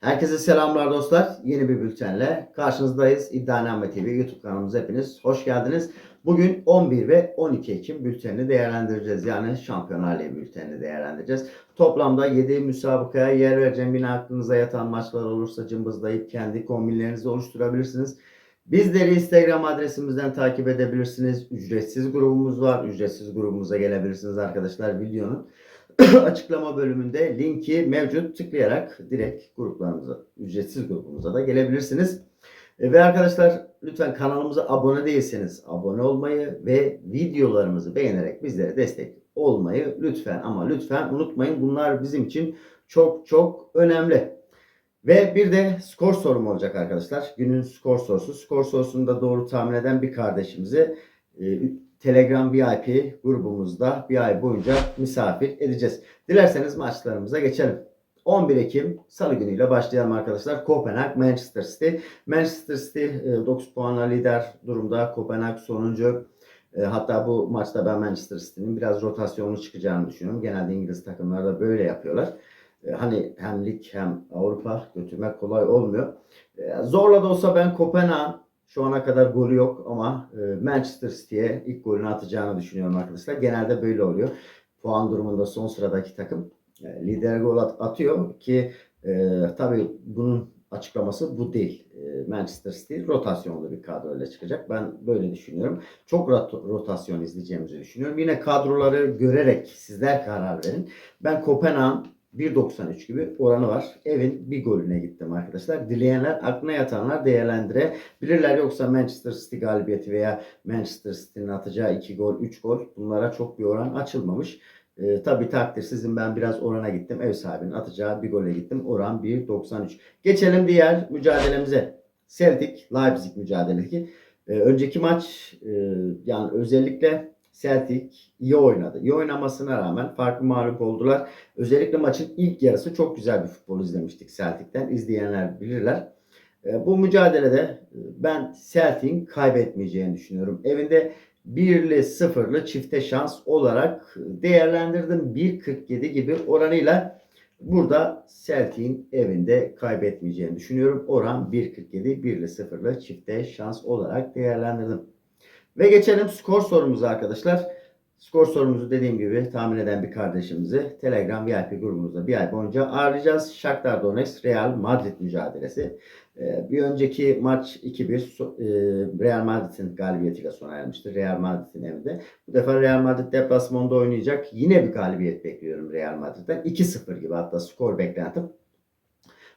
Herkese selamlar dostlar. Yeni bir bültenle karşınızdayız. İddianame TV YouTube kanalımıza hepiniz hoş geldiniz. Bugün 11 ve 12 Ekim bültenini değerlendireceğiz. Yani Şampiyonlar Ligi bültenini değerlendireceğiz. Toplamda 7 müsabakaya yer vereceğim. Yine aklınıza yatan maçlar olursa cımbızlayıp kendi kombinlerinizi oluşturabilirsiniz. Bizleri Instagram adresimizden takip edebilirsiniz. Ücretsiz grubumuz var. Ücretsiz grubumuza gelebilirsiniz arkadaşlar videonun. açıklama bölümünde linki mevcut. Tıklayarak direkt gruplarımıza, ücretsiz grubumuza da gelebilirsiniz. E, Ve arkadaşlar lütfen kanalımıza abone değilseniz abone olmayı ve videolarımızı beğenerek bizlere destek olmayı lütfen ama lütfen unutmayın. Bunlar bizim için çok çok önemli. Ve bir de skor sorum olacak arkadaşlar. Günün skor sorusu. Skor sorusunu da doğru tahmin eden bir kardeşimizi e, Telegram VIP grubumuzda bir ay boyunca misafir edeceğiz. Dilerseniz maçlarımıza geçelim. 11 Ekim Salı günüyle başlayalım arkadaşlar. Kopenhag Manchester City. Manchester City e, 9 puanla lider durumda. Kopenhag sonuncu. E, Hatta bu maçta ben Manchester City'nin biraz rotasyonlu çıkacağını düşünüyorum. Genelde İngiliz takımları da böyle yapıyorlar. E, Hani hem lig hem Avrupa götürmek kolay olmuyor. E, Zorla da olsa ben Kopenhag'ın şu ana kadar golü yok ama e, Manchester City'ye ilk golünü atacağını düşünüyorum arkadaşlar. Genelde böyle oluyor. Puan durumunda son sıradaki takım lider gol at- atıyor ki e, tabii bunun açıklaması bu değil. Manchester City rotasyonlu bir kadroyla çıkacak. Ben böyle düşünüyorum. Çok rot- rotasyon izleyeceğimizi düşünüyorum. Yine kadroları görerek sizler karar verin. Ben Kopenhag'ın 1.93 gibi oranı var. Evin bir golüne gittim arkadaşlar. Dileyenler, aklına yatanlar değerlendirebilirler. Yoksa Manchester City galibiyeti veya Manchester City'nin atacağı 2 gol, 3 gol bunlara çok bir oran açılmamış. Ee, tabii takdir sizin ben biraz orana gittim. Ev sahibinin atacağı bir gole gittim. Oran 1.93. Geçelim diğer mücadelemize. Celtic Leipzig mücadelesi. Ee, önceki maç e, yani özellikle Celtic iyi oynadı. İyi oynamasına rağmen farklı mağlup oldular. Özellikle maçın ilk yarısı çok güzel bir futbol izlemiştik Celtic'ten. İzleyenler bilirler. E, Bu mücadelede e, ben Celtic'in kaybetmeyeceğini düşünüyorum. Evinde 1'li 0'lı çifte şans olarak değerlendirdim. 1.47 gibi oranıyla burada Celtic'in evinde kaybetmeyeceğini düşünüyorum. Oran 1.47 1'li 0'lı çifte şans olarak değerlendirdim. Ve geçelim skor sorumuza arkadaşlar. Skor sorumuzu dediğim gibi tahmin eden bir kardeşimizi Telegram VIP grubumuzda bir ay boyunca ağırlayacağız. Shakhtar Donetsk Real Madrid mücadelesi. Ee, bir önceki maç 2-1 so- e, Real Madrid'in galibiyetiyle sona ermişti. Real Madrid'in evinde. Bu defa Real Madrid deplasmanda oynayacak. Yine bir galibiyet bekliyorum Real Madrid'den. 2-0 gibi hatta skor beklentim.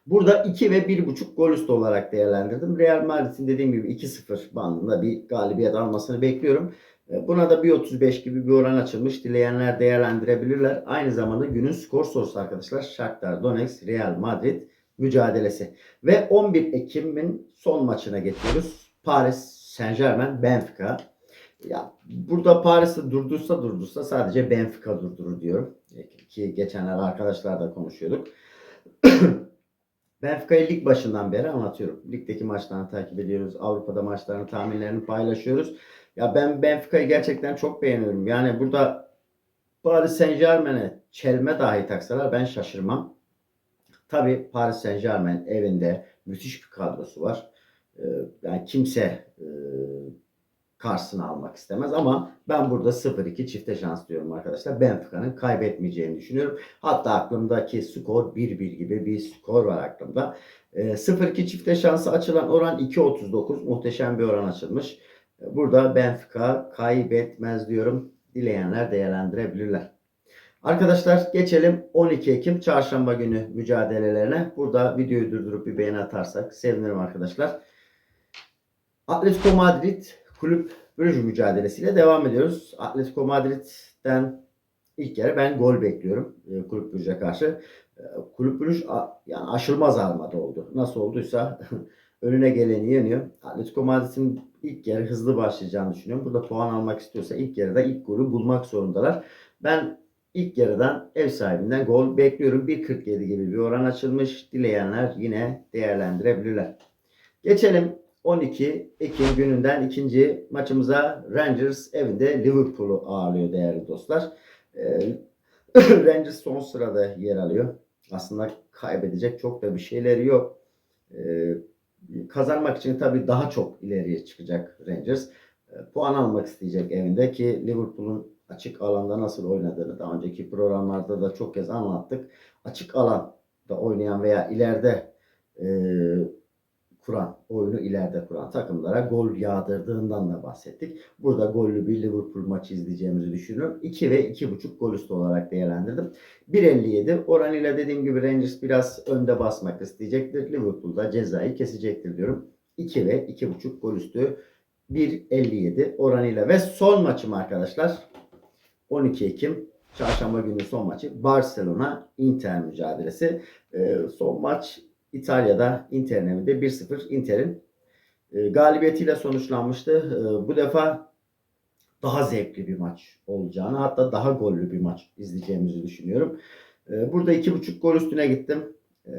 Burada 2 ve 1.5 gol üstü olarak değerlendirdim. Real Madrid'in dediğim gibi 2-0 bandında bir galibiyet almasını bekliyorum. E, Buna da 1.35 gibi bir oran açılmış. Dileyenler değerlendirebilirler. Aynı zamanda günün skor sorusu arkadaşlar. Shakhtar Donetsk Real Madrid mücadelesi. Ve 11 Ekim'in son maçına geçiyoruz. Paris Saint Germain Benfica. Ya burada Paris'i durdursa durdursa sadece Benfica durdurur diyorum. E, Ki geçenler arkadaşlarla konuşuyorduk. Benfica'yı lig başından beri anlatıyorum. Ligdeki maçlarını takip ediyoruz. Avrupa'da maçlarını, tahminlerini paylaşıyoruz. Ya ben Benfica'yı gerçekten çok beğeniyorum. Yani burada Paris Saint Germain'e çelme dahi taksalar ben şaşırmam. Tabii Paris Saint Germain evinde müthiş bir kadrosu var. Ee, yani kimse e, karşısına almak istemez ama ben burada 0-2 çifte şans diyorum arkadaşlar. Benfica'nın kaybetmeyeceğini düşünüyorum. Hatta aklımdaki skor 1-1 gibi bir skor var aklımda. Ee, 0-2 çifte şansı açılan oran 2.39. Muhteşem bir oran açılmış. Ee, Burada Benfica kaybetmez diyorum. Dileyenler değerlendirebilirler. Arkadaşlar geçelim 12 Ekim çarşamba günü mücadelelerine. Burada videoyu durdurup bir beğeni atarsak sevinirim arkadaşlar. Atletico Madrid Kulüp Brugge mücadelesiyle devam ediyoruz. Atletico Madrid'den ilk yarı ben gol bekliyorum e, Kulüp Brugge'e karşı. E, Kulüp a- yani aşılmaz armada oldu. Nasıl olduysa önüne geleni yeniyor. Atletico Madrid'in ilk yarı hızlı başlayacağını düşünüyorum. Burada puan almak istiyorsa ilk yarıda ilk golü bulmak zorundalar. Ben ilk yarıdan ev sahibinden gol bekliyorum. 1.47 gibi bir oran açılmış. Dileyenler yine değerlendirebilirler. Geçelim 12 Ekim gününden ikinci maçımıza Rangers evinde Liverpool'u ağırlıyor değerli dostlar. Ee, Rangers son sırada yer alıyor. Aslında kaybedecek çok da bir şeyleri yok. Ee, kazanmak için tabii daha çok ileriye çıkacak Rangers. Ee, puan almak isteyecek evinde ki Liverpool'un açık alanda nasıl oynadığını daha önceki programlarda da çok kez anlattık. Açık alanda oynayan veya ileride e, kuran, oyunu ileride kuran takımlara gol yağdırdığından da bahsettik. Burada gollü bir Liverpool maçı izleyeceğimizi düşünüyorum. 2 ve 2.5 gol üstü olarak değerlendirdim. 1.57 oranıyla dediğim gibi Rangers biraz önde basmak isteyecektir. Liverpool'da cezayı kesecektir diyorum. 2 ve 2.5 gol üstü 1.57 oranıyla ve son maçım arkadaşlar 12 Ekim çarşamba günü son maçı Barcelona Inter mücadelesi. Ee, son maç İtalya'da Inter'in evinde 1-0 Inter'in e, galibiyetiyle sonuçlanmıştı. E, bu defa daha zevkli bir maç olacağını hatta daha gollü bir maç izleyeceğimizi düşünüyorum. E, burada 2.5 gol üstüne gittim. E,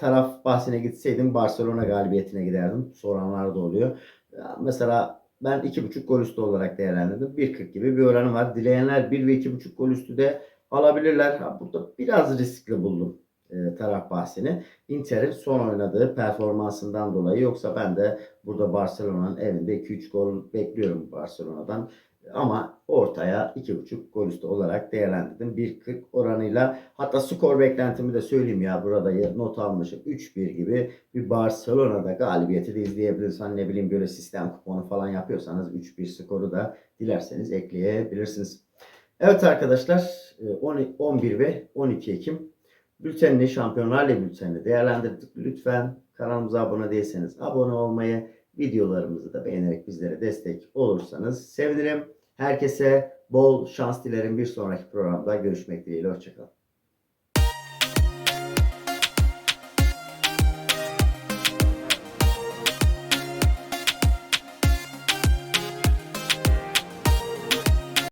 taraf bahsine gitseydim Barcelona galibiyetine giderdim. Soranlar da oluyor. Ya, mesela ben 2.5 gol üstü olarak değerlendirdim. 1.40 gibi bir oranı var. Dileyenler 1 ve 2.5 gol üstü de alabilirler. Ha, burada biraz riskli buldum e, taraf bahsini. Inter'in son oynadığı performansından dolayı yoksa ben de burada Barcelona'nın evinde 2-3 gol bekliyorum Barcelona'dan. Ama ortaya 2.5 gol üstü olarak değerlendirdim. 1.40 oranıyla hatta skor beklentimi de söyleyeyim ya burada not almışım. 3-1 gibi bir Barcelona'da galibiyeti de izleyebiliriz. Hani ne bileyim böyle sistem kuponu falan yapıyorsanız 3-1 skoru da dilerseniz ekleyebilirsiniz. Evet arkadaşlar 11 ve 12 Ekim bültenini Şampiyonlar Ligi bültenini değerlendirdik. Lütfen kanalımıza abone değilseniz abone olmayı, videolarımızı da beğenerek bizlere destek olursanız sevinirim. Herkese bol şans dilerim. Bir sonraki programda görüşmek dileğiyle. Hoşçakalın.